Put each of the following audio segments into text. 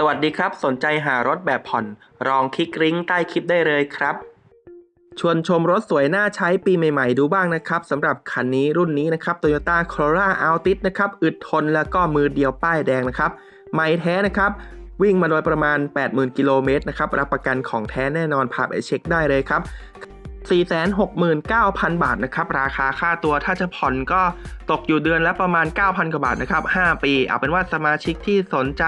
สวัสดีครับ สนใจหารถแบบผ่อนลองคลิกลิงก์ใต้คลิปได้เลยครับ ชวนชมรถสวยน่าใช้ปีใหม่ๆ ดูบ้างนะครับสำหรับคันนี้รุ่นนี้นะครับ Toyota Corolla Altis นะครับอึดทนแล้วก็มือเดียวป้ายแดงนะครับไม่แท้นะครับ วิ่งมาโดยประมาณ 80,000 กิโลเมตรนะครับรับประกันของแท้แน่นอนพาไปเช็คได้เลยครับ 469,000 บาทนะครับ ราคาค่าตัวถ้าจะผ่อนก็ตกอยู่เดือนละประมาณ 9,000 กว่าบาทนะครับ 5 ปี เอาเป็นว่าสมาชิกที่สนใจ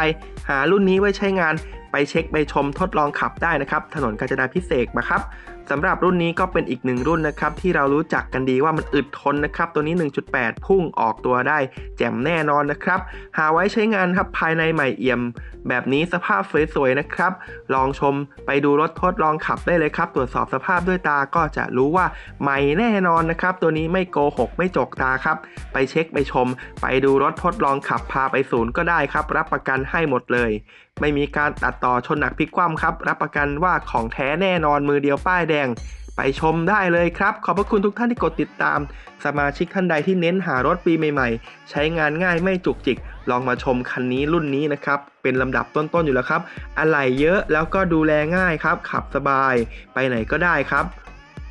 หารุ่นนี้ไว้ใช้งาน ไปเช็คไปชมทดลองขับได้นะครับ ถนนกาญจนาพิเศษกมาครับสำหรับรุ่นนี้ก็เป็นอีกหนึ่งรุ่นนะครับ ที่เรารู้จักกันดีว่ามันอึดทนนะครับ ตัวนี้ 1.8 พุ่งออกตัวได้ แจ่มแน่นอนนะครับ หาไว้ใช้งานครับภายในใหม่เอี่ยม แบบนี้สภาพสวยๆนะครับ ลองชมไปดูรถทดลองขับได้เลยครับ ตรวจสอบสภาพด้วยตาก็จะรู้ว่าใหม่แน่นอนนะครับ ตัวนี้ไม่โกหกไม่จกตาครับ ไปเช็คไปชม ไปดูรถทดลองขับพาไปศูนย์ก็ได้ครับ รับประกันให้หมดเลย ไม่มีการตัดต่อชนหนักพลิกคว่ำครับ รับประกันว่าของแท้แน่นอนมือเดียวป้ายแดง ไปชมได้เลยครับ ขอบพระคุณทุกท่านที่กดติดตาม สมาชิกท่านใดที่เน้นหารถปีใหม่ๆ ใช้งานง่ายไม่จุกจิก ลองมาชมคันนี้รุ่นนี้นะครับ เป็นลำดับต้นๆอยู่แล้วครับ อะไหล่เยอะแล้วก็ดูแลง่ายครับ ขับสบาย ไปไหนก็ได้ครับ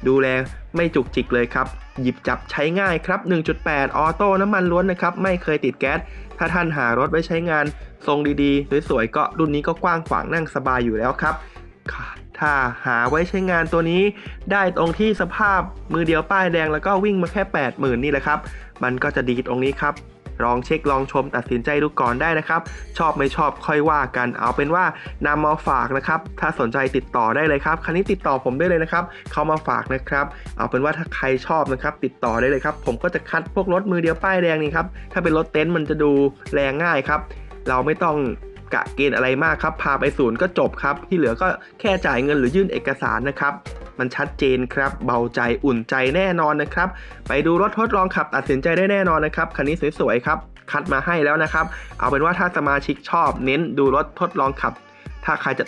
ดูแลไม่จุกจิกเลยครับ หยิบจับใช้ง่ายครับ 1.8 ออโต้น้ำมันล้วนนะครับ ไม่เคยติดแก๊ส ถ้าท่านหารถไว้ใช้งาน ทรงดีๆ สวยๆ ก็รุ่นนี้ก็กว้างขวางนั่งสบายอยู่แล้วครับ ถ้าหาไว้ใช้งานตัวนี้ ได้ตรงที่สภาพมือเดียวป้ายแดงแล้วก็วิ่งมาแค่ 80,000 นี่แหละครับ มันก็จะดีตรงนี้ครับ ลองเช็คลองชมตัดสินใจดูก่อนได้นะครับ ชอบไม่ชอบค่อยว่ากัน เอาเป็นว่านำมาฝากนะครับ ถ้าสนใจติดต่อได้เลยครับ คันนี้ติดต่อผมได้เลยนะครับ เขามาฝากนะครับ เอาเป็นว่าถ้าใครชอบนะครับ ติดต่อได้เลยครับ ผมก็จะคัดพวกรถมือเดียวป้ายแดงนี่ครับ ถ้าเป็นรถเต็นท์มันจะดูแรงง่ายครับ เราไม่ต้องกะเกณฑ์อะไรมากครับ พาไปศูนย์ก็จบครับ ที่เหลือก็แค่จ่ายเงินหรือยื่นเอกสารนะครับ มันชัดเจนครับ เบาใจอุ่นใจแน่นอนนะครับ ไปดูรถทดลองขับตัดสินใจได้แน่นอนนะครับ คันนี้สวยๆครับ คัดมาให้แล้วนะครับ เอาเป็นว่าถ้าสมาชิกชอบเน้นดูรถทดลองขับ ถ้าใครจะ